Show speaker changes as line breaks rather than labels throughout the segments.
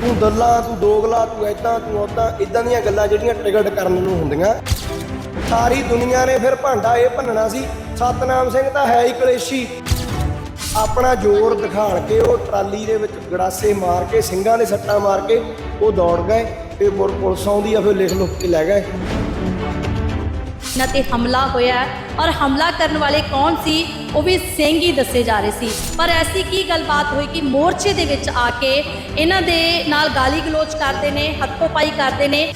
ਤੂੰ ਦੱਲਾ, ਤੂੰ ਦੋਗਲਾ, ਤੂੰ ਐਦਾਂ ਤੂੰ ਉਦਾਂ ਇਦਾਂ ਦੀਆਂ ਗੱਲਾਂ ਜਿਹੜੀਆਂ ਟਿਕਟ ਕਰਨ ਨੂੰ ਹੁੰਦੀਆਂ। ਸਾਰੀ ਦੁਨੀਆ ਨੇ ਫਿਰ ਭਾਂਡਾ ਇਹ ਭੰਨਣਾ ਸੀ, ਸਤਨਾਮ ਸਿੰਘ ਤਾਂ ਹੈ ਹੀ ਕਲੇਸ਼ੀ। ਆਪਣਾ ਜ਼ੋਰ ਦਿਖਾਣ ਕੇ ਉਹ ਟਰਾਲੀ ਦੇ ਵਿੱਚ ਗੜਾਸੇ ਮਾਰ ਕੇ, ਸਿੰਘਾਂ ਦੇ ਸੱਟਾਂ ਮਾਰ ਕੇ ਉਹ ਦੌੜ ਗਏ ਤੇ ਪੁਰ- ਪੁਲਿਸ ਆਉਂਦੀ ਆ, ਫਿਰ ਲਿਖ ਲੁੱਕ ਕੇ ਲੈ ਗਏ।
ਇਹਨਾਂ ਤੇ ਹਮਲਾ ਹੋਇਆ ਔਰ ਹਮਲਾ ਕਰਨ ਵਾਲੇ ਕੌਣ ਸੀ, ਉਹ ਵੀ ਸਿੰਘ ਹੀ ਦੱਸੇ ਜਾ ਰਹੇ ਸੀ। ਪਰ ਐਸੀ ਕੀ ਗੱਲਬਾਤ ਹੋਈ ਕਿ ਮੋਰਚੇ ਦੇ ਵਿੱਚ ਆ ਕੇ ਇਹਨਾਂ ਦੇ ਨਾਲ ਗਾਲੀ ਗਲੋਚ ਕਰਦੇ ਨੇ ਹੱਥੋਂ ਪਾਈ ਕਰਦੇ ਨੇ?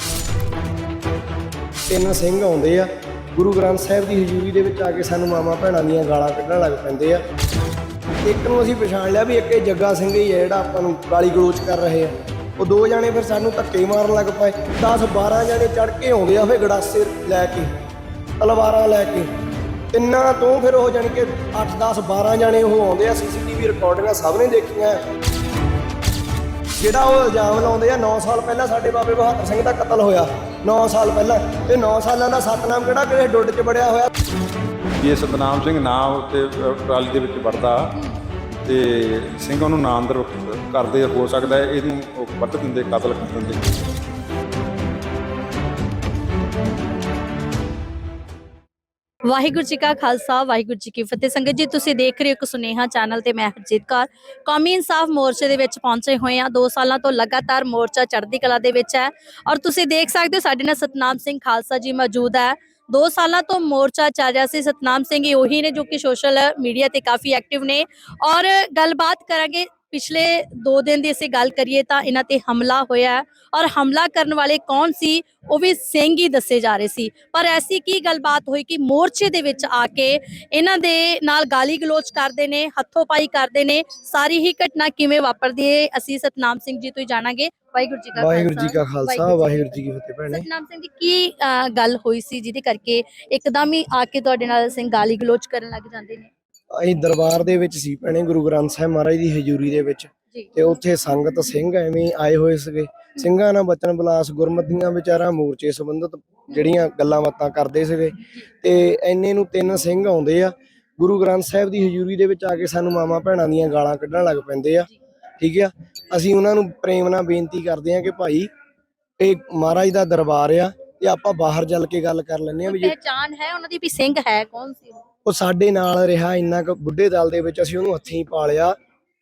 ਤਿੰਨ ਸਿੰਘ ਆਉਂਦੇ ਆ। ਗੁਰੂ ਗ੍ਰੰਥ ਸਾਹਿਬ ਦੀ ਹਜ਼ੂਰੀ ਦੇ ਵਿੱਚ ਆ ਕੇ ਸਾਨੂੰ ਮਾਮਾ ਭੈਣਾਂ ਦੀਆਂ ਗਾਲਾਂ ਕੱਢਣ ਲੱਗ ਪੈਂਦੇ ਆ। ਇੱਕ ਨੂੰ ਅਸੀਂ ਪਛਾਣ ਲਿਆ ਵੀ ਇੱਕ ਇਹ ਜੱਗਾ ਸਿੰਘ ਹੀ ਹੈ ਜਿਹੜਾ ਆਪਾਂ ਨੂੰ ਗਾਲੀ ਗਲੋਚ ਕਰ ਰਹੇ ਆ। ਉਹ ਦੋ ਜਾਣੇ ਫਿਰ ਸਾਨੂੰ ਧੱਕੇ ਮਾਰਨ ਲੱਗ ਪਏ। 10 12 ਜਾਣੇ ਚੜ ਕੇ ਆਉਂਦੇ ਆ, ਫਿਰ ਗੜਾਸੇ ਲੈ ਕੇ। ਤਲਵਾਰਾਂ ਲੈ ਕੇ। ਤਿੰਨਾਂ ਤੋਂ ਫਿਰ ਉਹ ਜਾਣੀ ਕਿ 8 10 12 ਜਾਣੇ ਉਹ ਆਉਂਦੇ ਆ। ਸੀਸੀਟੀਵੀ ਰਿਕਾਰਡਿੰਗਾਂ ਸਭ ਨੇ ਦੇਖੀਆਂ। ਜਿਹੜਾ ਉਹ ਇਲਜ਼ਾਮ ਲਾਉਂਦੇ ਆ 9 ਸਾਲ ਪਹਿਲਾਂ ਸਾਡੇ ਬਾਬੇ ਬਹਾਦਰ ਸਿੰਘ ਦਾ ਕਤਲ ਹੋਇਆ। 9 ਸਾਲ ਪਹਿਲਾਂ। ਤੇ 9 ਸਾਲਾਂ ਦਾ ਸਤਨਾਮ ਕਿਹੜਾ ਕਿਸੇ ਡੁੱਡ 'ਚ ਬੜਿਆ ਹੋਇਆ?
ਜੇ ਸਤਨਾਮ ਸਿੰਘ ਨਾ ਉੱਤੇ ਅ, ਟਰਾਲੀ ਦੇ ਵਿੱਚ ਵੜਦਾ। ਤੇ ਸਿੰਘ ਉਹਨੂੰ ਨਾ ਅੰਦਰ ਕਰਦੇ ਹੋ ਸਕਦਾ ਹੈ। ਇਹਨੂੰ ਉਹ ਵੱਢ ਦਿੰਦੇ ਕਤਲ ਕਰ ਦਿੰਦੇ।
ਵਾਹਿਗੁਰੂ ਜੀ ਕਾ ਖਾਲਸਾ, ਵਾਹਿਗੁਰੂ ਜੀ ਕੀ ਫਤਿਹ। ਸੰਗਤ ਜੀ, ਤੁਸੀਂ ਦੇਖ ਰਹੇ ਹੋ ਇੱਕ ਸੁਨੇਹਾ ਚੈਨਲ ਤੇ ਮੈਂ ਹਰਜੀਤ ਕੌਰ। ਕੌਮੀ ਇਨਸਾਫ ਮੋਰਚੇ ਦੇ ਵਿੱਚ ਪਹੁੰਚੇ ਹੋਏ ਆ 2 ਸਾਲਾਂ ਤੋਂ ਲਗਾਤਾਰ ਮੋਰਚਾ ਚੜ੍ਹਦੀ ਕਲਾ ਦੇ ਵਿੱਚ ਹੈ। ਔਰ ਤੁਸੀਂ ਦੇਖ ਸਕਦੇ ਹੋ, ਸਾਡੇ ਨਾਲ ਸਤਨਾਮ ਸਿੰਘ ਖਾਲਸਾ ਜੀ ਮੌਜੂਦ ਹੈ। 2 ਸਾਲਾਂ ਤੋਂ ਮੋਰਚਾ ਚੱਲ ਰਿਹਾ ਸੀ। ਸਤਨਾਮ ਸਿੰਘ ਹੀ ਉਹੀ ਨੇ ਜੋ ਕਿ ਸੋਸ਼ਲ ਮੀਡੀਆ ਤੇ ਕਾਫੀ ਐਕਟਿਵ ਨੇ। ਔਰ ਗੱਲਬਾਤ ਕਰਾਂਗੇ ਪਿਛਲੇ 2 ਦਿਨ ਦੀ ਅਸੀਂ ਗੱਲ ਕਰੀਏ ਤਾਂ ਇਹਨਾਂ ਤੇ ਹਮਲਾ ਹੋਇਆ ਔਰ ਹਮਲਾ ਕਰਨ ਵਾਲੇ ਕੌਣ ਸੀ ਉਹ ਵੀ ਸਿੰਘ ਹੀ ਦੱਸੇ ਜਾ ਰਹੇ ਸੀ। ਪਰ ਐਸੀ ਕੀ ਗੱਲਬਾਤ ਹੋਈ ਕਿ ਮੋਰਚੇ ਦੇ ਵਿੱਚ ਆ ਕੇ ਇਹਨਾਂ ਦੇ ਨਾਲ ਗਾਲੀ ਗਲੋਚ ਕਰਦੇ ਨੇ ਹੱਥੋਂ ਪਾਈ ਕਰਦੇ ਨੇ ਸਾਰੀ ਹੀ ਘਟਨਾ ਕਿਵੇਂ ਵਾਪਰਦੀ ਹੈ ਅਸੀਂ ਸਤਨਾਮ ਸਿੰਘ ਜੀ ਤੋਂ ਹੀ ਜਾਣਾਂਗੇ। ਵਾਹਿਗੁਰੂ ਜੀ ਕਾ
ਵਾਹਿਗੁਰੂ ਜੀ ਕਾ ਖਾਲਸਾ
ਵਾਹਿਗੁਰੂ
ਜੀ ਕੀ ਫਤਿਹ। ਭੈਣੇ।
ਸਤਨਾਮ ਸਿੰਘ ਜੀ ਕੀ ਗੱਲ ਹੋਈ ਸੀ ਜਿਹਦੇ ਕਰਕੇ ਇੱਕਦਮ ਹੀ ਆ ਕੇ ਤੁਹਾਡੇ ਨਾਲ ਸਿੰਘ ਗਾਲੀ ਗਲੋਚ ਕਰਨ ਲੱਗ ਜਾਂਦੇ ਨੇ?
ਅਸੀਂ ਦਰਬਾਰ ਦੇ ਵਿੱਚ ਸੀ ਭੈਣੇ ਗੁਰੂ ਗ੍ਰੰਥ ਸਾਹਿਬ ਮਹਾਰਾਜ ਦੀ ਹਜ਼ੂਰੀ ਦੇ ਵਿੱਚ। ਤੇ ਉੱਥੇ ਸੰਗਤ ਸਿੰਘ ਐਵੇਂ ਆਏ ਹੋਏ ਸੀਗੇ। ਸਿੰਘਾਂ ਨਾਲ ਬਚਨ ਬਲਾਸ ਗੁਰਮਤੀਆਂ ਵਿਚਾਰਾਂ ਮੋਰਚੇ ਸੰਬੰਧਤ ਜਿਹੜੀਆਂ ਗੱਲਾਂ ਬਾਤਾਂ ਕਰਦੇ ਸੀਗੇ। ਤੇ ਐਨੇ ਨੂੰ ਤਿੰਨ ਸਿੰਘ ਆਉਂਦੇ ਆ। ਗੁਰੂ ਗ੍ਰੰਥ ਸਾਹਿਬ ਦੀ ਹਜ਼ੂਰੀ ਦੇ ਵਿੱਚ ਆ ਕੇ ਸਾਨੂੰ ਮਾਮਾ ਭੈਣਾਂ ਦੀਆਂ ਗਾਲਾਂ ਕੱਢਣ ਲੱਗ ਪੈਂਦੇ ਆ। ਠੀਕ ਆ? ਅਸੀਂ ਉਹਨਾਂ ਨੂੰ ਪ੍ਰੇਮ ਨਾਲ ਬੇਨਤੀ ਕਰਦੇ ਆ ਕਿ ਭਾਈ ਇਹ ਮਹਾਰਾਜ ਦਾ ਦਰਬਾਰ ਆ ਤੇ ਆਪਾਂ ਬਾਹਰ ਚੱਲ ਕੇ ਗੱਲ ਕਰ ਲੈਂਦੇ ਆ ਵੀ
ਪਹਿਚਾਨ ਹੈ ਉਹਨਾਂ ਦੀ ਵੀ ਸਿੰਘ ਹੈ ਕੌਣ ਸੀ? ਉਹ?
ਸਾਡੇ ਨਾਲ ਰਿਹਾ ਇੰਨਾ ਕੁ ਬੁੱਢੇ ਦਲ ਦੇ ਵਿੱਚ ਅਸੀਂ ਉਹਨੂੰ ਹੱਥੀਂ ਪਾਲਿਆ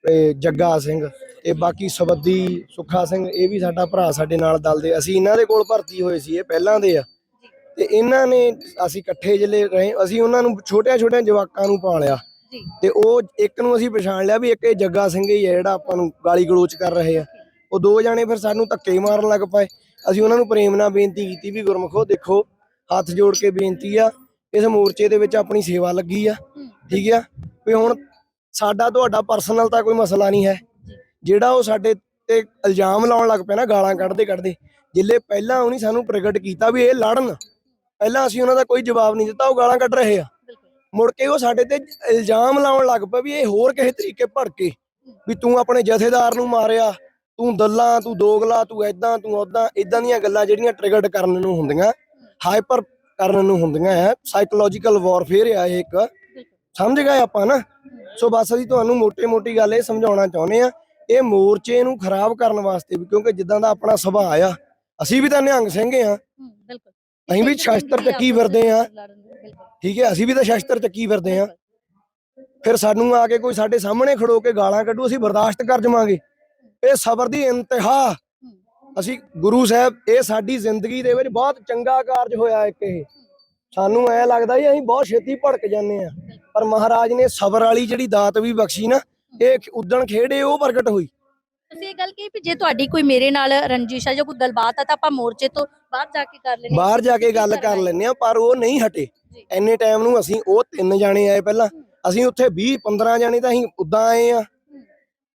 ਤੇ ਜੱਗਾ ਸਿੰਘ ਤੇ ਬਾਕੀ ਸਬੱਦੀ ਸੁੱਖਾ ਸਿੰਘ ਇਹ ਵੀ ਸਾਡਾ ਭਰਾ ਸਾਡੇ ਨਾਲ ਦਲ ਦੇ। ਅਸੀਂ ਇਹਨਾਂ ਦੇ ਕੋਲ ਭਰਤੀ ਹੋਏ ਸੀ ਇਹ ਪਹਿਲਾਂ ਦੇ ਆ। ਤੇ ਇਹਨਾਂ ਨੇ ਅਸੀਂ ਇਕੱਠੇ ਜਿਲੇ ਰਹੇ ਅਸੀਂ ਉਹਨਾਂ ਨੂੰ ਛੋਟਿਆਂ ਛੋਟਿਆਂ ਜਵਾਕਾਂ ਨੂੰ ਪਾਲਿਆ
ਜੀ।
ਤੇ ਉਹ ਇੱਕ ਨੂੰ ਅਸੀਂ ਪਛਾਣ ਲਿਆ ਵੀ ਇੱਕ ਇਹ ਜੱਗਾ ਸਿੰਘ ਹੀ ਹੈ ਜਿਹੜਾ ਆਪਾਂ ਨੂੰ ਗਾਲੀ ਗਲੋਚ ਕਰ ਰਹੇ ਆ। ਉਹ ਦੋ ਜਾਣੇ ਫਿਰ ਸਾਨੂੰ ਧੱਕੇ ਮਾਰਨ ਲੱਗ ਪਏ। ਅਸੀਂ ਉਹਨਾਂ ਨੂੰ ਪ੍ਰੇਮ ਨਾਲ ਬੇਨਤੀ ਕੀਤੀ ਵੀ ਗੁਰਮਖੋ ਦੇਖੋ ਹੱਥ ਜੋੜ ਕੇ ਬੇਨਤੀ ਆ ਇਸ ਮੋਰਚੇ ਦੇ ਵਿੱਚ ਆਪਣੀ ਸੇਵਾ ਲੱਗੀ ਆ ਠੀਕ ਆ? ਵੀ ਹੁਣ ਸਾਡਾ ਤੁਹਾਡਾ ਪਰਸਨਲ ਤਾਂ ਕੋਈ ਮਸਲਾ ਨਹੀਂ ਹੈ। ਜਿਹੜਾ ਉਹ ਸਾਡੇ ਤੇ ਇਲਜ਼ਾਮ ਲਾਉਣ ਲੱਗ ਪਿਆ ਨਾ ਗਾਲਾਂ ਕੱਢਦੇ ਕੱਢਦੇ ਜਿੱਲੇ ਪਹਿਲਾਂ ਉਹਨੇ ਸਾਨੂੰ ਪ੍ਰਗਟ ਕੀਤਾ ਵੀ ਇਹ ਲੜਨ। ਪਹਿਲਾਂ ਅਸੀਂ ਉਹਨਾਂ ਦਾ ਕੋਈ ਜਵਾਬ ਨਹੀਂ ਦਿੱਤਾ ਉਹ ਗਾਲਾਂ ਕੱਢ ਰਹੇ ਆ। ਮੁੜ ਕੇ ਉਹ ਸਾਡੇ ਤੇ ਇਲਜ਼ਾਮ ਲਾਉਣ ਲੱਗ ਪਏ ਵੀ ਇਹ ਹੋਰ ਕਿਸੇ ਤਰੀਕੇ ਭੜਕੇ ਵੀ ਤੂੰ ਆਪਣੇ ਜਥੇਦਾਰ ਨੂੰ ਮਾਰਿਆ ਤੂੰ ਦੱਲਾ ਤੂੰ ਦੋਗਲਾ ਤੂੰ ਐਦਾਂ ਤੂੰ ਉਦਾਂ ਇਦਾਂ ਦੀਆਂ ਗੱਲਾਂ ਜਿਹੜੀਆਂ ਟ੍ਰਿਗਰਡ ਕਰਨ ਨੂੰ ਹੁੰਦੀਆਂ ਹਾਈਪਰ ਕਰਨ ਨੂੰ ਹੁੰਦੀਆਂ ਹੈ ਸਾਈਕੋਲੋਜੀਕਲ ਵਾਰਫੇਅਰ ਆ ਇਹ ਇੱਕ। ਸਮਝ ਗਏ ਆਪਾਂ ਨਾ? ਸੋ ਬਸ ਅਸੀਂ ਤੁਹਾਨੂੰ ਮੋਟੀ-ਮੋਟੀ ਗੱਲ ਇਹ ਸਮਝਾਉਣਾ ਚਾਹੁੰਦੇ ਆ ਇਹ ਮੋਰਚੇ ਨੂੰ ਖਰਾਬ ਕਰਨ ਵਾਸਤੇ ਵੀ ਕਿਉਂਕਿ ਜਿੱਦਾਂ ਦਾ ਆਪਣਾ ਸੁਭਾਅ ਆ ਅਸੀਂ ਵੀ ਤਾਂ ਨਿਹੰਗ ਸਿੰਘ ਆ।
ਬਿਲਕੁਲ।
ਅਸੀਂ ਵੀ ਸ਼ਸਤਰ ਚੱਕੀ ਫਿਰਦੇ ਆ। ਠੀਕ ਹੈ ਅਸੀਂ ਵੀ ਤਾਂ ਸ਼ਸਤਰ ਚੱਕੀ ਫਿਰਦੇ ਆ। ਫਿਰ ਸਾਨੂੰ ਆ ਕੇ ਕੋਈ ਸਾਡੇ ਸਾਹਮਣੇ ਖੜੋ ਕੇ ਗਾਲਾਂ ਕੱਢੂ ਅਸੀਂ ਬਰਦਾਸ਼ਤ ਕਰ ਜਾਵਾਂਗੇ। ਇਹ ਸਬਰ ਦੀ ਇੰਤਹਾ ਅਸੀਂ ਗੁਰੂ ਸਾਹਿਬ ਇਹ ਸਾਡੀ ਜ਼ਿੰਦਗੀ ਦੇ ਵਿੱਚ ਬਹੁਤ ਚੰਗਾ ਕਾਰਜ ਹੋਇਆ ਇੱਕ ਇਹ। ਸਾਨੂੰ ਐ ਲੱਗਦਾ ਜੀ ਅਸੀਂ ਬਹੁਤ ਛੇਤੀ ਭੜਕ ਜਾਂਦੇ ਆ ਪਰ ਮਹਾਰਾਜ ਨੇ ਸਬਰ ਵਾਲੀ ਜਿਹੜੀ ਦਾਤ ਵੀ ਬਖਸ਼ੀ ਨਾ ਇਹ ਉਦਣ ਖੇੜੇ ਉਹ ਪ੍ਰਗਟ ਹੋਈ।
ਤੁਸੀਂ ਇਹ ਗੱਲ ਕਹੀ ਵੀ ਜੇ ਤੁਹਾਡੀ ਕੋਈ ਮੇਰੇ ਨਾਲ ਰੰਜਿਸ਼ ਹੈ ਜਾਂ ਕੋਈ ਗੱਲਬਾਤ ਹੈ ਤਾਂ ਆਪਾਂ ਮੋਰਚੇ ਤੋਂ ਬਾਹਰ ਜਾ ਕੇ ਕਰ ਲੈਣੇ
ਬਾਹਰ ਜਾ ਕੇ ਗੱਲ ਕਰ ਲੈਂਦੇ ਆ ਪਰ ਉਹ ਨਹੀਂ ਹਟੇ। ਐਨੇ ਟਾਈਮ ਨੂੰ ਅਸੀਂ ਉਹ ਤਿੰਨ ਜਾਣੇ ਆਏ ਪਹਿਲਾਂ। ਅਸੀਂ ਉੱਥੇ 20 15 ਜਾਣੇ ਤਾਂ ਅਸੀਂ ਉਦਾਂ ਆਏ ਆ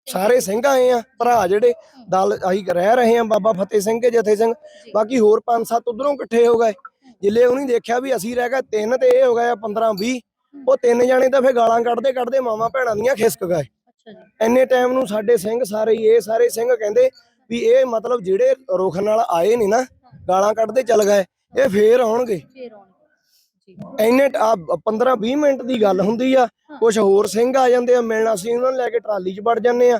ਸਾਰੇ ਸਿੰਘ ਆਏ ਆ ਭਰਾ ਜਿਹੜੇ ਦਲ ਅਸੀਂ ਰਹਿ ਰਹੇ ਆ ਬਾਬਾ ਫਤਿਹ ਸਿੰਘ ਕੇ ਜਥੇ ਸਿੰਘ। ਬਾਕੀ ਹੋਰ ਪੰਜ ਸੱਤ ਉਧਰੋਂ ਇਕੱਠੇ ਹੋ ਗਏ। ਜਿੱਲੇ ਉਹਨੇ ਦੇਖਿਆ ਵੀ ਅਸੀਂ ਰਹਿ ਗਏ ਤਿੰਨ ਤੇ ਇਹ ਹੋ ਗਏ ਆ 15 20 ਉਹ ਤਿੰਨ ਜਾਣੇ ਤਾਂ ਫੇਰ ਗਾਲਾਂ ਕੱਢਦੇ ਕੱਢਦੇ ਮਾਮਾ ਭੈਣਾਂ ਦੀਆਂ ਖਿਸਕ ਗਏ। ਐਨੇ ਟਾਈਮ ਨੂੰ ਸਾਡੇ ਸਿੰਘ ਸਾਰੇ ਇਹ ਸਾਰੇ ਸਿੰਘ ਕਹਿੰਦੇ ਵੀ ਇਹ ਮਤਲਬ ਜਿਹੜੇ ਰੁਖ ਨਾਲ ਆਏ ਨੇ ਨਾ ਗਾਲਾਂ ਕੱਢਦੇ ਚੱਲ ਗਏ। ਇਹ ਫੇਰ ਆਉਣਗੇ।
ਫੇਰ ਆਉਣਗੇ। ਜੀ
ਐਨੇ 15 20 ਮਿੰਟ ਦੀ ਗੱਲ ਹੁੰਦੀ ਆ ਕੁਝ ਹੋਰ ਸਿੰਘ ਆ ਜਾਂਦੇ ਆ ਮਿਲਣ ਅਸੀਂ ਉਹਨਾਂ ਨੂੰ ਲੈ ਕੇ ਟਰਾਲੀ 'ਚ ਵੜ ਜਾਂਦੇ ਆ।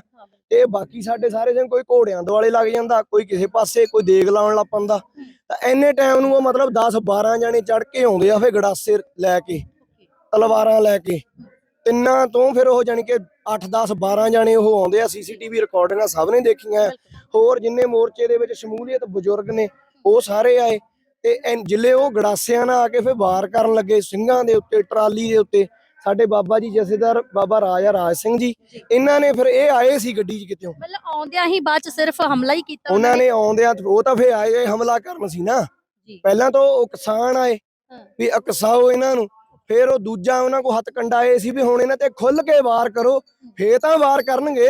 ਤੇ ਬਾਕੀ ਸਾਡੇ ਸਾਰੇ ਜਣ ਕੋਈ ਘੋੜਿਆਂ ਦੁਆਲੇ ਲੱਗ ਜਾਂਦਾ ਕੋਈ ਕਿਸੇ ਪਾਸੇ ਕੋਈ ਦੇਗ ਲਾਉਣ ਲੱਗ ਪੈਂਦਾ। ਤਾਂ ਐਨੇ ਟਾਈਮ ਨੂੰ ਉਹ ਮਤਲਬ 10 12 ਜਾਣੇ ਚੜ ਕੇ ਆਉਂਦੇ ਆ ਫੇ ਗੜਾਸੇ ਲੈ ਕੇ ਤਲਵਾਰਾਂ ਲੈ ਕੇ। ਤਿੰਨਾਂ ਤੋਂ ਫਿਰ ਉਹ ਜਾਣੀ ਕਿ 8 10 12 ਜਾਣੇ ਉਹ ਆਉਂਦੇ ਆ ਸੀਸੀਟੀਵੀ ਰਿਕਾਰਡਿੰਗਾਂ ਸਭ ਨੇ ਦੇਖੀਆਂ। ਹੋਰ ਜਿੰਨੇ ਮੋਰਚੇ ਦੇ ਵਿੱਚ ਸ਼ਮੂਲੀਅਤ ਬਜ਼ੁਰਗ ਨੇ ਉਹ ਸਾਰੇ ਆਏ। ਤੇ ਐਨ- ਜਿਲੇ ਉਹ ਗੜਾਸਿਆਂ ਨਾਲ ਆ ਕੇ ਫਿਰ ਵਾਰ ਕਰਨ ਲੱਗੇ ਸਿੰਘਾਂ ਦੇ ਉੱਤੇ ਟਰਾਲੀ ਦੇ ਉੱਤੇ। ਸਾਡੇ ਬਾਬਾ ਜੀ ਜਥੇਦਾਰ ਬਾਬਾ ਰਾਜਾ ਰਾਜ ਸਿੰਘ ਜੀ ਇਹਨਾਂ ਨੇ ਫਿਰ ਇਹ ਆਏ ਸੀ ਗੱਡੀ 'ਚ ਕਿਤੇੋਂ
ਮਤਲਬ ਆਉਂਦਿਆਂ ਹੀ ਬਾਅਦ ਚ ਸਿਰਫ ਹਮਲਾ ਹੀ ਕੀਤਾ
ਉਹਨਾਂ ਨੇ? ਆਉਂਦਿਆਂ ਉਹ ਤਾਂ ਫਿਰ ਆਏ ਗਏ ਹਮਲਾ ਕਰਨ ਸੀ ਨਾ। ਪਹਿਲਾਂ ਤਾਂ ਉਹ ਕਿਸਾਨ ਆਏ। ਵੀ ਅਕਸਾਓ ਇਹਨਾਂ ਨੂੰ। ਫਿਰ ਉਹ ਦੂਜਾ ਉਹਨਾਂ ਕੋ ਹੱਥ ਕੰਡਾਏ ਸੀ ਵੀ ਹੁਣ ਇਹਨਾਂ ਤੇ ਖੁੱਲ ਕੇ ਵਾਰ ਕਰੋ ਫੇਰ ਤਾਂ ਵਾਰ ਕਰਨਗੇ।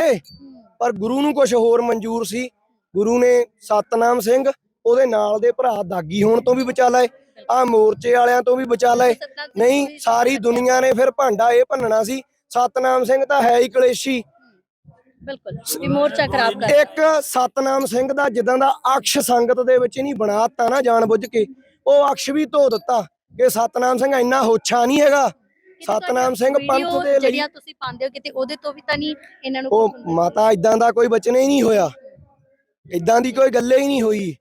ਪਰ ਗੁਰੂ ਨੂੰ ਕੁਝ ਹੋਰ ਮਨਜ਼ੂਰ ਸੀ। ਗੁਰੂ ਨੇ ਸਤਨਾਮ ਸਿੰਘ ਉਹਦੇ ਨਾਲ ਦੇ ਭਰਾ ਦਾਗੀ ਹੋਣ ਤੋਂ ਵੀ ਬਚਾ ਲਏ ਆ ਮੋਰਚੇ ਵਾਲਿਆਂ ਤੋਂ ਵੀ ਬਚਾ ਲਏ। ਨਹੀਂ ਸਾਰੀ ਦੁਨੀਆ ਨੇ ਫਿਰ ਭਾਂਡਾ ਇਹ ਭੰਨਣਾ ਸੀ ਸਤਨਾਮ ਸਿੰਘ ਤਾਂ ਹੈ ਹੀ ਕਲੇਸ਼ੀ।
ਬਿਲਕੁਲ ਵੀ ਮੋਰਚਾ ਖਰਾਬ ਕਰ
ਇੱਕ ਸਤਨਾਮ ਸਿੰਘ ਦਾ ਜਿੱਦਾਂ ਦਾ ਅਕਸ਼ ਸੰਗਤ ਦੇ ਵਿੱਚ ਨਹੀਂ ਬਣਾਤਾ ਨਾ ਜਾਣ ਬੁੱਝ ਕੇ ਉਹ ਅਕਸ਼ ਵੀ ਧੋ ਦਿੱਤਾ ਕਿ ਸਤਨਾਮ ਸਿੰਘ ਇੰਨਾ ਹੋਛਾ ਨਹੀਂ ਹੈਗਾ। ਸਤਨਾਮ ਸਿੰਘ ਪੰਥ ਦੇ ਲਈ
ਜਿਹੜੀਆਂ ਤੁਸੀਂ ਪਾਉਂਦੇ ਹੋ ਕਿਤੇ ਉਹਦੇ ਤੋਂ ਵੀ ਤਾਂ ਨਹੀਂ ਇਹਨਾਂ ਨੂੰ
ਉਹ? ਮਾਤਾ ਇਦਾਂ ਦਾ ਕੋਈ ਬਚਨੇ ਹੀ ਨਹੀਂ ਹੋਇਆ। ਇਦਾਂ ਦੀ ਕੋਈ ਗੱਲੇ ਹੀ ਨਹੀਂ ਹੋਈ।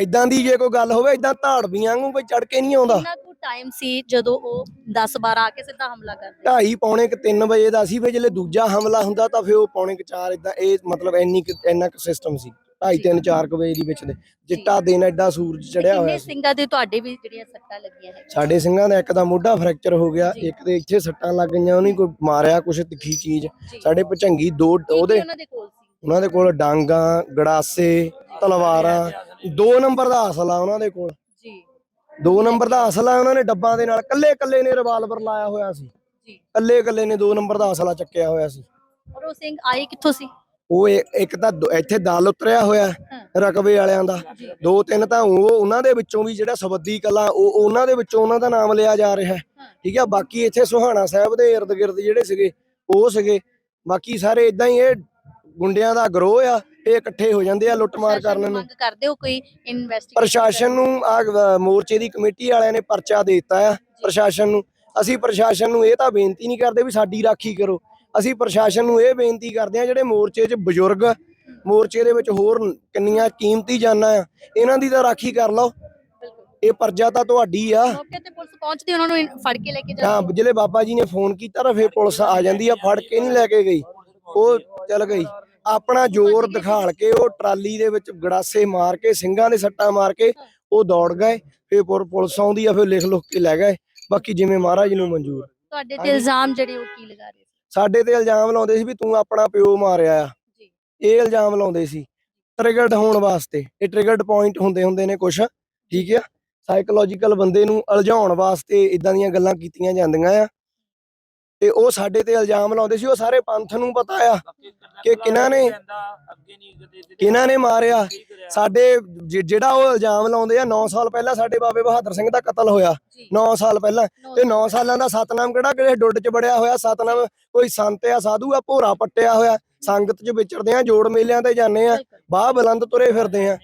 ਇਦਾਂ ਦੀ ਜੇ ਕੋਈ ਗੱਲ ਹੋਵੇ ਇਦਾਂ ਧਾੜਵੀਆਂ ਵਾਂਗੂ ਕੋਈ ਚੜ ਕੇ ਨਹੀਂ ਆਉਂਦਾ।
ਕਿੰਨਾ ਕੁ ਟਾਈਮ ਸੀ ਜਦੋਂ ਉਹ 10 12 ਆ ਕੇ ਸਿੱਧਾ ਹਮਲਾ ਕਰਦੇ
ਢਾਈ ਪੌਣੇ ਕ 3 ਵਜੇ ਦਾ ਸੀ ਫਿਰ ਜਦੋਂ ਦੂਜਾ ਹਮਲਾ ਹੁੰਦਾ ਤਾਂ ਫਿਰ ਉਹ ਪੌਣੇ ਕ 4 ਇਦਾਂ ਇਹ ਮਤਲਬ ਇੰਨੀ ਕੁ- ਇੰਨਾ ਕੁ ਸਿਸਟਮ ਸੀ। ਢਾਈ 3 4 ਕੁ ਵਜੇ ਦੀ ਵਿੱਚ ਦੇ। ਚਿੱਟਾ ਦਿਨ ਐਡਾ ਸੂਰਜ ਚੜਿਆ ਹੋਇਆ
ਕਿੰਨੇ
ਸੀ।
ਸਿੰਘਾਂ ਦੇ ਤੁਹਾਡੇ ਵੀ ਜਿਹੜੀਆਂ ਸੱਟਾਂ ਲੱਗੀਆਂ ਹੈ
ਸਾਡੇ ਸਿੰਘਾਂ ਦਾ ਇੱਕ ਦਾ ਮੋਢਾ ਫ੍ਰੈਕਚਰ ਹੋ ਗਿਆ ਇੱਕ ਦੇ ਇੱਥੇ ਸੱਟਾਂ ਲੱਗ ਗਈਆਂ ਉਹਨੇ ਕੋਈ ਮਾਰਿਆ ਕੁਛ ਤਿੱਖੀ ਚੀਜ਼। ਸਾਡੇ ਭਚੰਗੀ ਦੋ ਉਹਦੇ
ਉਹਨਾਂ ਦੇ ਕੋਲ ਸੀ
ਉਹਨਾਂ ਦੇ ਕੋਲ ਡਾਂਗਾ ਗੜਾਸੇ ਤਲਵਾਰਾਂ ਦੋ ਨੰਬਰ ਦਾ ਅਸਲਾ ਉਹਨਾਂ ਦੇ ਕੋਲ।
ਜੀ।
ਦੋ ਨੰਬਰ ਦਾ ਅਸਲਾ ਉਹਨਾਂ ਨੇ ਡੱਬਾਂ ਦੇ ਨਾਲ ਕੱਲੇ ਕੱਲੇ ਨੇ ਰਿਵਾਲਵਰ ਲਾਇਆ ਹੋਇਆ ਸੀ।
ਜੀ।
ਕੱਲੇ ਕੱਲੇ ਨੇ ਦੋ ਨੰਬਰ ਦਾ ਅਸਲਾ ਚੱਕਿਆ ਹੋਇਆ ਸੀ।
ਔਰ ਉਹ ਸਿੰਘ ਆਏ ਕਿੱਥੋਂ ਸੀ?
ਉਹ ਇੱਕ ਤਾਂ ਇੱਥੇ ਦਲ ਉਤਰਿਆ ਹੋਇਆ। ਰਕਬੇ ਵਾਲਿਆਂ ਦਾ। ਦੋ ਤਿੰਨ ਤਾਂ ਉਹ ਉਹਨਾਂ ਦੇ ਵਿੱਚੋਂ ਵੀ ਜਿਹੜਾ ਸਬੱਦੀ ਕਲਾ ਉਹ ਉਹਨਾਂ ਦੇ ਵਿੱਚੋਂ ਉਹਨਾਂ ਦਾ ਨਾਮ ਲਿਆ ਜਾ ਰਿਹਾ। ਠੀਕ ਹੈ ਬਾਕੀ ਇੱਥੇ ਸੁਹਾਣਾ ਸਾਹਿਬ ਦੇ ਇਰਦ ਗਿਰਦ ਜਿਹੜੇ ਸੀਗੇ ਉਹ ਸੀਗੇ। ਬਾਕੀ ਸਾਰੇ ਇਦਾਂ ਹੀ ਇਹ ਗੁੰਡਿਆਂ ਦਾ ਗਰੋਹ ਆ ਇਹ ਇਕੱਠੇ ਹੋ ਜਾਂਦੇ ਆ ਲੁੱਟਮਾਰ ਕਰਨ
ਨੂੰ। ਮੰਗ ਕਰਦੇ ਹੋ ਕੋਈ ਇਨਵੈਸਟੀਗੇਸ਼ਨ
ਪ੍ਰਸ਼ਾਸਨ ਨੂੰ ਆ ਮੋਰਚੇ ਦੀ ਕਮੇਟੀ ਵਾਲਿਆਂ ਨੇ ਪਰਚਾ ਦੇ ਦਿੱਤਾ ਆ ਪ੍ਰਸ਼ਾਸਨ ਨੂੰ। ਅਸੀਂ ਪ੍ਰਸ਼ਾਸਨ ਨੂੰ ਇਹ ਤਾਂ ਬੇਨਤੀ ਨਹੀਂ ਕਰਦੇ ਵੀ ਸਾਡੀ ਰਾਖੀ ਕਰੋ। ਅਸੀਂ ਪ੍ਰਸ਼ਾਸਨ ਨੂੰ ਇਹ ਬੇਨਤੀ ਕਰਦੇ ਆ ਜਿਹੜੇ ਮੋਰਚੇ 'ਚ ਬਜ਼ੁਰਗ ਮੋਰਚੇ ਦੇ ਵਿੱਚ ਹੋਰ ਕਿੰਨੀਆਂ ਕੀਮਤੀ ਜਾਨਾਂ ਆ ਇਹਨਾਂ ਦੀ ਤਾਂ ਰਾਖੀ ਕਰ ਲਓ। ਇਹ ਪਰਜਾ ਤਾਂ ਤੁਹਾਡੀ ਆ।
ਮੌਕੇ ਤੇ ਪੁਲਿਸ ਪਹੁੰਚਦੀ ਉਹਨਾਂ ਨੂੰ ਫੜ ਕੇ ਲੈ ਕੇ ਜਾਂਦੀ।
ਹਾਂ ਜਿਹੜੇ ਬਾਬਾ ਜੀ ਨੇ ਫੋਨ ਕੀਤਾ ਤਾਂ ਫੇਰ ਪੁਲਿਸ ਆ ਜਾਂਦੀ ਆ ਫੜ ਕੇ ਨਹੀਂ ਲੈ ਕੇ ਗਈ। ਉਹ ਚਲ ਗਈ। ਆਪਣਾ ਜ਼ੋਰ ਦਿਖਾਲ ਕੇ ਉਹ ਟਰਾਲੀ ਦੇ ਵਿੱਚ ਗੜਾਸੇ ਮਾਰ ਕੇ ਸਿੰਘਾਂ ਦੇ ਸੱਟਾਂ ਮਾਰ ਕੇ ਉਹ ਦੌੜ ਗਏ ਫੇਰ ਪੁਰ- ਪੁਲਿਸ ਆਉਂਦੀ ਆ ਫੇਰ ਲਿਖ ਲੁੱਕ ਕੇ ਲੈ ਗਏ। ਬਾਕੀ ਜਿਵੇਂ ਮਹਾਰਾਜ ਨੂੰ ਮਨਜ਼ੂਰ।
ਤੁਹਾਡੇ ਤੇ ਇਲਜ਼ਾਮ ਜਿਹੜੇ ਉਹ ਕੀ ਲਗਾ ਰਹੇ ਸੀ?
ਸਾਡੇ ਤੇ ਇਲਜ਼ਾਮ ਲਾਉਂਦੇ ਸੀ ਵੀ ਤੂੰ ਆਪਣਾ ਪਿਓ ਮਾਰਿਆ ਆ।
ਜੀ।
ਇਹ ਇਲਜ਼ਾਮ ਲਾਉਂਦੇ ਸੀ। ਟ੍ਰਿਗਰਡ ਹੋਣ ਵਾਸਤੇ। ਇਹ ਟ੍ਰਿਗਰਡ ਪੁਆਇੰਟ ਹੁੰਦੇ ਹੁੰਦੇ ਨੇ ਕੁਛ ਠੀਕ ਆ? ਸਾਈਕੋਲੋਜੀਕਲ ਬੰਦੇ ਨੂੰ ਉਲਝਾਉਣ ਵਾਸਤੇ ਇਦਾਂ ਦੀਆਂ ਗੱਲਾਂ ਕੀਤੀਆਂ ਜਾਂਦੀਆਂ ਆ। ਤੇ ਉਹ ਸਾਡੇ ਤੇ ਇਲਜ਼ਾਮ ਲਾਉਂਦੇ ਸੀ ਉਹ ਸਾਰੇ ਪੰਥ ਨੂੰ ਪਤਾ ਆ ਕਿ ਕਿਹਨਾਂ ਨੇ ਕਿਹਨਾਂ ਨੇ ਮਾਰਿਆ। ਸਾਡੇ ਜਿਹੜਾ ਉਹ ਇਲਜ਼ਾਮ ਲਾਉਂਦੇ ਆ 9 ਸਾਲ ਪਹਿਲਾਂ ਸਾਡੇ ਬਾਬੇ ਬਹਾਦਰ ਸਿੰਘ ਦਾ ਕਤਲ ਹੋਇਆ।
ਜੀ।
9 ਸਾਲ ਪਹਿਲਾਂ। ਤੇ 9 ਸਾਲਾਂ ਦਾ ਸਤਨਾਮ ਕਿਹੜਾ ਕਿਸੇ ਡੁੱਡ 'ਚ ਬੜਿਆ ਹੋਇਆ? ਸਤਨਾਮ ਕੋਈ ਸੰਤ ਆ ਸਾਧੂ ਆ ਭੋਰਾ ਪੱਟਿਆ ਹੋਇਆ। ਸੰਗਤ 'ਚ ਵਿਚਰਦੇ ਆ ਜੋੜ ਮੇਲਿਆਂ ਤੇ ਜਾਂਦੇ ਆ। ਬਾਹ ਬੁਲੰਦ ਤੁਰੇ ਫਿਰਦੇ ਆ।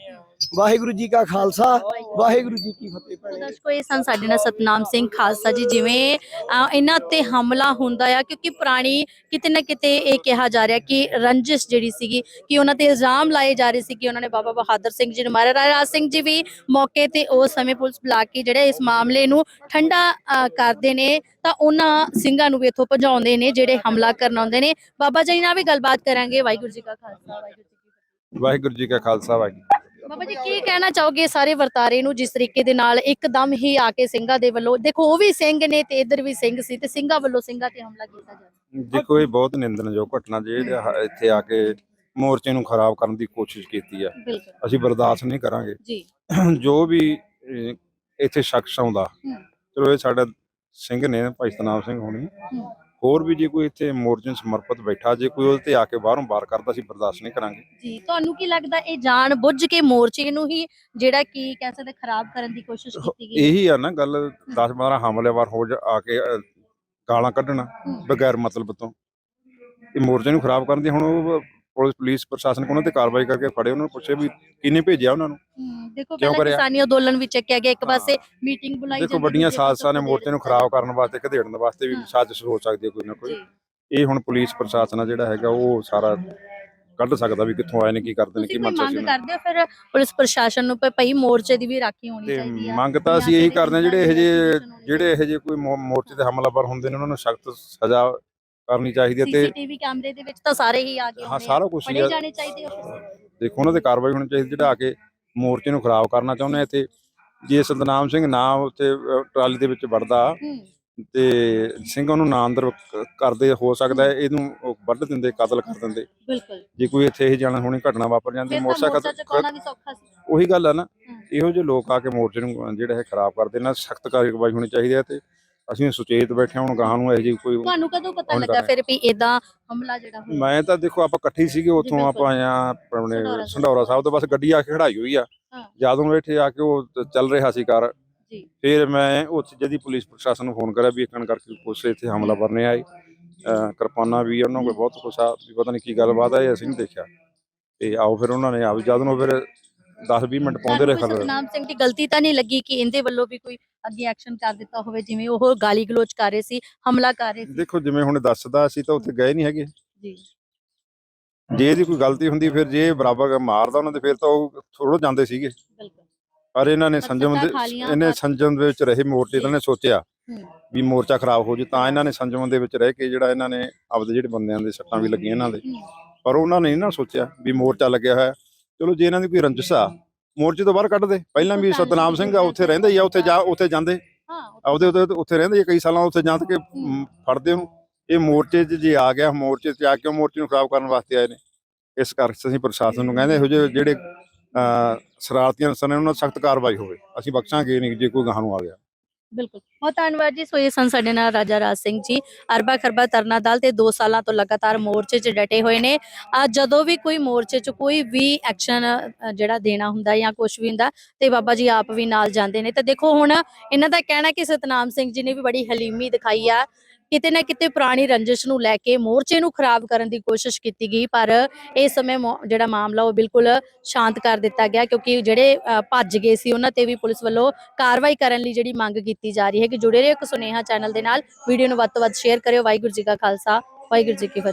ਵਾਹਿਗੁਰੂ ਜੀ ਕਾ ਖਾਲਸਾ। ਵਾਹਿਗੁਰੂ ਜੀ ਕੀ ਫਤਿਹ ਭੈਣੇ।
ਦਰਸ਼ਕੋ ਇਹ ਸਨ ਸਾਡੇ ਨਾਲ ਸਤਨਾਮ ਸਿੰਘ ਖਾਲਸਾ ਜੀ ਜਿਵੇਂ ਅ, ਇਹਨਾਂ ਤੇ ਹਮਲਾ ਹੁੰਦਾ ਆ ਕਿਉਂਕਿ ਪੁਰਾਣੀ ਕਿਤੇ ਨਾ ਕਿਤੇ ਇਹ ਕਿਹਾ ਜਾ ਰਿਹਾ ਕਿ ਰੰਜਿਸ਼ ਜਿਹੜੀ ਸੀਗੀ ਕਿ ਉਹਨਾਂ ਤੇ ਇਲਜ਼ਾਮ ਲਾਏ ਜਾ ਰਹੇ ਸੀ ਕਿ ਉਹਨਾਂ ਨੇ ਬਾਬਾ ਬਹਾਦਰ ਸਿੰਘ ਜੀ ਨੂੰ ਮਾਰਿਆ। ਰਾਜਾ ਰਾਜ ਸਿੰਘ ਜੀ ਵੀ ਮੌਕੇ ਤੇ ਉਸ ਸਮੇਂ ਪੁਲਿਸ ਬੁਲਾ ਕੇ ਜਿਹੜੇ ਇਸ ਮਾਮਲੇ ਨੂੰ ਠੰਡਾ ਅ, ਕਰਦੇ ਨੇ ਤਾਂ ਉਹਨਾਂ ਸਿੰਘਾਂ ਨੂੰ ਵੀ ਇੱਥੋਂ ਭਜਾਉਂਦੇ ਨੇ ਜਿਹੜੇ ਹਮਲਾ ਕਰਨ ਆਉਂਦੇ ਨੇ। ਬਾਬਾ ਜੀ ਨਾਲ ਵੀ ਗੱਲਬਾਤ ਕਰਾਂਗੇ। ਵਾਹਿਗੁਰੂ ਜੀ ਕਾ ਖਾਲਸਾ ਵਾਹਿਗੁਰੂ ਜੀ ਕੀ ਫਤਿਹ।
ਵਾਹਿਗੁਰੂ ਜੀ ਕਾ ਖਾਲਸਾ ਵਾਹਿਗੁਰੂ
ਬਾਬਾ ਜੀ ਕੀ ਕਹਿਣਾ ਚਾਹੋਗੇ ਸਾਰੇ ਵਰਤਾਰੇ ਨੂੰ ਜਿਸ ਤਰੀਕੇ ਦੇ ਨਾਲ ਇੱਕਦਮ ਹੀ ਆ ਕੇ ਸਿੰਘਾਂ ਦੇ ਵੱਲੋਂ ਦੇਖੋ ਉਹ ਵੀ ਸਿੰਘ ਨੇ ਤੇ ਇੱਧਰ ਵੀ ਸਿੰਘ ਸੀ ਤੇ ਸਿੰਘਾਂ ਵੱਲੋਂ ਸਿੰਘਾਂ ਤੇ ਹਮਲਾ ਕੀਤਾ ਜਾਂਦਾ
ਦੇਖੋ ਇਹ ਬਹੁਤ ਨਿੰਦਣਯੋਗ ਘਟਨਾ ਜਿਹੜੀ ਇੱਥੇ ਆ ਕੇ ਮੋਰਚੇ ਨੂੰ ਖਰਾਬ ਕਰਨ ਦੀ ਕੋਸ਼ਿਸ਼ ਕੀਤੀ ਆ ਅਸੀਂ ਬਰਦਾਸ਼ਤ ਨਹੀਂ ਕਰਾਂਗੇ।
ਜੀ।
ਜੋ ਵੀ ਇੱਥੇ ਸ਼ਖਸ ਆਉਂਦਾ। ਚਲੋ ਇਹ ਸਾਡਾ ਸਿੰਘ ਨੇ ਭਾਈ ਸਤਨਾਮ ਸਿੰਘ ਹੋਣੀ। ਹੋਰ ਵੀ ਜੇ ਕੋਈ ਇੱਥੇ ਮੋਰਚੇ ਨੂੰ ਸਮਰਪਿਤ ਬੈਠਾ ਜੇ ਕੋਈ ਉਹਦੇ ਤੇ ਆ ਕੇ ਬਾਹਰੋਂ ਬਾਰ ਕਰਦਾ ਅਸੀਂ ਬਰਦਾਸ਼ਤ ਨਹੀਂ ਕਰਾਂਗੇ।
ਜੀ ਤੁਹਾਨੂੰ ਕੀ ਲੱਗਦਾ ਇਹ ਜਾਣ ਬੁੱਝ ਕੇ ਮੋਰਚੇ ਨੂੰ ਹੀ ਜਿਹੜਾ ਕੀ ਕਹਿ ਸਕਦੇ ਖਰਾਬ ਕਰਨ ਦੀ ਕੋਸ਼ਿਸ਼ ਕੀਤੀ ਗਈ
ਇਹੀ ਆ ਨਾ ਗੱਲ 10 12 ਹਮਲੇਵਾਰ ਹੋ ਜਾ ਆ ਕੇ ਗਾਲਾਂ ਕੱਢਣਾ। ਬਗੈਰ ਮਤਲਬ ਤੋਂ। ਇਹ ਮੋਰਚੇ ਨੂੰ ਖਰਾਬ ਕਰਨ ਦੀ ਹੁਣ ਉਹ ਪੁਲਿਸ ਪੁਲਿਸ ਪ੍ਰਸ਼ਾਸਨ ਕੋਲ ਉਹਨਾਂ ਤੇ ਕਾਰਵਾਈ ਕਰਕੇ ਫੜੇ ਉਹਨਾਂ ਨੂੰ ਪੁੱਛੇ ਵੀ ਕਿਹਨੇ ਭੇਜਿਆ ਉਹਨਾਂ ਨੂੰ
ਹੂੰ, ਦੇਖੋ ਪਹਿਲਾਂ? ਕਿਸਾਨੀ ਅੰਦੋਲਨ ਵੀ ਚੱਕਿਆ ਗਿਆ ਇੱਕ
ਹਾਂ।
ਪਾਸੇ ਮੀਟਿੰਗ ਬੁਲਾਈ
ਦੇਖੋ
ਜਾਂਦੀ,
ਵੱਡੀਆਂ
ਦੂਜੇ ਪਾਸੇ
ਸਾਜ਼ਿਸ਼ਾਂ ਨੇ ਮੋਰਚੇ ਨੂੰ ਖਰਾਬ ਕਰਨ ਵਾਸਤੇ ਘੜੇੜਨ ਵਾਸਤੇ ਵੀ
ਹਾਂ।
ਸਾਜ਼ਿਸ਼ ਹੋ ਸਕਦੀ ਹੈ ਕੋਈ ਨਾ ਕੋਈ
ਜੀ
ਇਹ ਹੁਣ ਪੁਲਿਸ ਪ੍ਰਸ਼ਾਸਨ ਆ ਜਿਹੜਾ ਹੈਗਾ ਉਹ ਸਾਰਾ ਕੱਢ ਸਕਦਾ ਵੀ ਕਿੱਥੋਂ ਆਏ ਨੇ ਕੀ ਕਰਦੇ ਨੇ ਕੀ ਮਨਸ਼ਾ ਸੀ।
ਕਰਦੇ ਹੋ ਫਿਰ ਪੁਲਿਸ ਪ੍ਰਸ਼ਾਸਨ ਨੂੰ ਭਈ ਮੋਰਚੇ ਦੀ ਵੀ ਰਾਖੀ ਹੋਣੀ ਚਾਹੀਦੀ ਆ
ਮੰਗ ਤਾਂ ਅਸੀਂ
ਜਾਂ
ਇਹੀ ਕਰਦੇ ਹਾਂ ਜਿਹੜੇ ਇਹ ਜਿਹੜੇ ਇਹ ਜਿਹੇ ਕੋਈ ਮੋਰਚੇ ਤੇ ਹਮਲਾਵਰ ਹੁੰਦੇ ਨੇ ਉਹਨਾਂ ਨੂੰ ਸਖਤ ਸਜ਼ਾ ਕਰਨੀ ਚਾਹੀਦੀ ਹੈ ਤੇ
ਸੀਸੀਟੀਵੀ ਕੈਮਰੇ ਦੇ ਵਿੱਚ ਤਾਂ ਸਾਰੇ ਹੀ ਆ ਗਏ
ਹਾਂ
ਹੋਣੇ ਆ।
ਸਾਰਾ ਕੁਝ
ਫੜੇ ਜਾਣੇ ਚਾਹੀਦੇ ਆ।
ਦੇਖੋ ਉਹਨਾਂ ਤੇ ਕਾਰਵਾਈ ਹੋਣੀ ਚਾਹੀਦੀ ਜਿਹੜਾ ਆ ਕੇ ਮੋਰਚੇ ਨੂੰ ਖਰਾਬ ਕਰਨਾ ਚਾਹੁੰਦੇ ਆ ਤੇ ਜੇ ਸਤਨਾਮ ਸਿੰਘ ਨਾ ਉੱਥੇ ਅਹ, ਟਰਾਲੀ ਦੇ ਵਿੱਚ ਵੜਦਾ
ਹੂੰ।
ਤੇ ਸਿੰਘ ਉਹਨੂੰ ਨਾ ਅੰਦਰ ਕ- ਕਰਦੇ ਹੋ ਸਕਦਾ ਹੈ, ਇਹਨੂੰ ਉਹ ਵੱਢ ਦਿੰਦੇ ਕਤਲ ਕਰ ਦਿੰਦੇ।
ਬਿਲਕੁਲ।
ਜੇ ਕੋਈ ਇੱਥੇ ਇਹ ਜਾਣ ਹੋਣੀ ਘਟਨਾ ਵਾਪਰ ਜਾਂਦੀ
ਫਿਰ ਤਾਂ ਮੋਰਚਾ
ਮੋਟਰਸਾਈਕਲ
ਚਕਾਉਣਾ ਵੀ ਸੌਖਾ ਸੀ।
ਉਹੀ ਗੱਲ ਆ ਨਾ
ਹਮ।
ਇਹੋ ਜਿਹੇ ਲੋਕ ਆ ਕੇ ਮੋਰਚੇ ਨੂੰ ਜਿਹੜਾ ਹੈ ਖਰਾਬ ਕਰਦੇ ਨੇ ਸਖਤ ਕਾਰਵਾਈ ਹੋਣੀ ਚਾਹੀਦੀ ਹੈ ਤੇ ਅਸੀਂ ਸੁਚੇਤ ਬੈਠੇ ਹੁਣ ਗਾਹਾਂ ਨੂੰ ਇਹੋ ਜਿਹੀ ਕੋਈ
ਤੁਹਾਨੂੰ ਕਦੋਂ ਪਤਾ ਲੱਗਾ ਫਿਰ ਵੀ ਇਦਾਂ ਹਮਲਾ ਜਿਹੜਾ ਹੋਇਆ?
ਮੈਂ ਤਾਂ ਦੇਖੋ ਆਪਾਂ ਇਕੱਠੇ ਸੀਗੇ ਉੱਥੋਂ। ਆਪਾਂ ਆਇਆ ਆਪਣੇ
ਸੰਢੌਰਾ ਸਾਹਿਬ।
ਤੋਂ ਬਸ ਗੱਡੀ ਆ ਕੇ ਖੜਾਈ ਹੋਈ ਆ। ਜਦੋਂ ਇੱਥੇ ਆ ਕੇ ਉਹ ਚੱਲ ਰਿਹਾ ਸੀ ਕਾਰ
ਜੀ।
ਫਿਰ ਮੈਂ ਉੱਥੇ ਜਦੀ ਪੁਲਿਸ ਪ੍ਰਸ਼ਾਸਨ ਨੂੰ ਫੋਨ ਕਰਿਆ ਵੀ ਇੱਕਣ ਕਰਕੇ ਪੁਲਿਸ ਇੱਥੇ ਹਮਲਾ ਕਰਨੇ ਆਏ। ਕਿਰਪਾਨਾਂ ਵੀ ਉਹਨਾਂ ਕੋਲ ਬਹੁਤ ਕੁਛ ਆ ਵੀ ਪਤਾ ਨਹੀਂ ਕੀ ਗੱਲਬਾਤ ਆ ਇਹ ਅਸੀਂ ਨਹੀਂ ਦੇਖਿਆ। ਤੇ ਆਓ ਫਿਰ ਉਹਨਾਂ ਨੇ ਆਪ ਜਦ ਫਿਰ 10-20 ਮਿੰਟ ਪਾਉਂਦੇ ਰਹੇ ਖਬਰ।
ਸਤਨਾਮ ਸਿੰਘ ਦੀ ਗਲਤੀ ਤਾਂ ਨਹੀਂ ਲੱਗੀ ਕਿ ਇਹਦੇ ਵੱਲੋਂ ਵੀ ਕੋਈ ਅੱਗੇ ਐਕਸ਼ਨ ਕਰ ਦਿੱਤਾ ਹੋਵੇ ਜਿਵੇਂ ਉਹ ਗਾਲੀ ਗਲੋਚ ਕਰ ਰਹੇ ਸੀ ਹਮਲਾ ਕਰ ਰਹੇ ਸੀ।
ਦੇਖੋ ਜਿਵੇਂ ਹੁਣ ਦੱਸਦਾ ਅਸੀਂ ਤਾਂ ਉੱਥੇ ਗਏ ਨਹੀਂ ਹੈਗੇ।
ਜੀ।
ਜੇ ਇਹਦੀ ਕੋਈ ਗਲਤੀ ਹੁੰਦੀ ਫਿਰ ਜੇ ਬਰਾਬਰ ਮਾਰਦਾ ਉਹਨਾਂ ਦੇ ਫਿਰ ਤਾਂ ਉਹ ਥੋੜੋ ਜਾਂਦੇ ਸੀਗੇ।
ਬਿਲਕੁਲ।
ਪਰ ਇਹਨਾਂ ਨੇ ਸੰਜਮ ਦੇ ਇਹਨੇ ਸੰਜਮ ਦੇ ਵਿੱਚ ਰਹੇ ਮੋਰਚੇ ਤਾਂ ਨੇ ਸੋਚਿਆ ਵੀ ਮੋਰਚਾ ਖਰਾਬ ਹੋ ਜੇ ਤਾਂ ਇਹਨਾਂ ਨੇ ਸੰਜਮ ਦੇ ਵਿੱਚ ਰਹਿ ਕੇ ਜਿਹੜਾ ਇਹਨਾਂ ਨੇ ਆਪਦੇ ਜਿਹੜੇ ਬੰਦਿਆਂ ਦੇ ਸੱਟਾਂ ਵੀ ਲੱਗੀਆਂ ਇਹਨਾਂ ਦੇ। ਪਰ ਉਹਨਾਂ ਨੇ ਨਾ ਸੋਚਿਆ ਵੀ ਮੋਰਚਾ ਲੱਗਿਆ ਹੋਇਆ। ਚਲੋ ਜੇ ਇਹਨਾਂ ਦੀ ਕੋਈ ਰੰਜਿਸ਼ ਆ ਮੋਰਚੇ ਤੋਂ ਬਾਹਰ ਕੱਢ ਦੇ। ਪਹਿਲਾਂ ਵੀ ਸਤਨਾਮ ਸਿੰਘ ਆ ਉੱਥੇ ਰਹਿੰਦੇ ਹੀ ਆ ਉੱਥੇ ਜਾ ਉੱਥੇ ਜਾਂਦੇ। ਆਪਦੇ ਉੱਥੇ ਉੱਥੇ ਰਹਿੰਦੇ ਕਈ ਸਾਲਾਂ ਉੱਥੇ ਜਾਂ ਕੇ ਫੜਦੇ ਉਹਨੂੰ। ਇਹ ਮੋਰਚੇ 'ਚ ਜੇ ਆ ਗਿਆ ਮੋਰਚੇ 'ਚ ਆ ਕੇ ਉਹ ਮੋਰਚੇ ਨੂੰ ਖਰਾਬ ਕਰਨ ਵਾਸਤੇ ਆਏ ਨੇ। ਇਸ ਕਰਕੇ ਅਸੀਂ ਪ੍ਰਸ਼ਾਸਨ ਨੂੰ ਕਹਿੰਦੇ ਇਹੋ ਜਿਹੇ ਜਿਹੜੇ ਸ਼ਰਾਰਤੀਆਂ ਅਨਸਰ ਨੇ ਉਹਨਾਂ ਸਖਤ ਕਾਰਵਾਈ ਹੋਵੇ। ਅਸੀਂ ਬਖਸ਼ਾਂਗੇ ਨਹੀਂ ਜੇ ਕੋਈ ਗਾਹਾਂ ਨੂੰ ਆ ਗਿਆ।
ਬਿਲਕੁਲ। ਬਹੁਤ ਧੰਨਵਾਦ ਜੀ। ਸੋ ਇਹ ਸਨ ਸਾਡੇ ਨਾਲ ਰਾਜਾ ਰਾਜ ਸਿੰਘ ਜੀ। ਅਰਬਾ ਖਰਬਾ ਤਰਨਾ ਦਲ ਤੇ 2 ਸਾਲਾਂ ਤੋਂ ਲਗਾਤਾਰ ਮੋਰਚੇ 'ਚ ਡਟੇ ਹੋਏ ਨੇ। ਆ ਜਦੋਂ ਵੀ ਕੋਈ ਮੋਰਚੇ 'ਚ ਕੋਈ ਵੀ ਐਕਸ਼ਨ ਜਿਹੜਾ ਦੇਣਾ ਹੁੰਦਾ ਜਾਂ ਕੁਝ ਵੀ ਹੁੰਦਾ ਤੇ ਬਾਬਾ ਜੀ ਆਪ ਵੀ ਨਾਲ ਜਾਂਦੇ ਨੇ। ਤੇ ਦੇਖੋ ਹੁਣ ਇਹਨਾਂ ਦਾ ਕਹਿਣਾ ਕਿ ਸਤਨਾਮ ਸਿੰਘ ਜੀ ਨੇ ਵੀ ਬੜੀ ਹਲੀਮੀ ਦਿਖਾਈ ਆ। ਕਿਤੇ ਨਾ ਕਿਤੇ ਪੁਰਾਣੀ ਰੰਜਿਸ਼ ਨੂੰ ਲੈ ਕੇ ਮੋਰਚੇ ਨੂੰ ਖਰਾਬ ਕਰਨ ਦੀ ਕੋਸ਼ਿਸ਼ ਕੀਤੀ ਗਈ ਪਰ ਇਸ ਸਮੇਂ ਜਿਹੜਾ ਮਾਮਲਾ ਉਹ ਬਿਲਕੁਲ ਸ਼ਾਂਤ ਕਰ ਦਿੱਤਾ ਗਿਆ ਕਿਉਂਕਿ ਜਿਹੜੇ ਅ, ਭੱਜ ਗਏ ਸੀ ਉਹਨਾਂ ਤੇ ਵੀ ਪੁਲਿਸ ਵੱਲੋਂ ਕਾਰਵਾਈ ਕਰਨ ਲਈ ਜਿਹੜੀ ਮੰਗ ਕੀਤੀ ਜਾ ਰਹੀ ਹੈ ਕਿ ਜੁੜੇ ਰਹੋ ਇੱਕ ਸੁਨੇਹਾ ਚੈਨਲ ਦੇ ਨਾਲ ਵੀਡੀਓ ਨੂੰ ਵੱਧ ਤੋਂ ਵੱਧ ਸ਼ੇਅਰ ਕਰਿਓ। ਵਾਹਿਗੁਰੂ ਜੀ ਕਾ ਖਾਲਸਾ ਵਾਹਿਗੁਰੂ ਜੀ ਕੀ ਫਤਿਹ।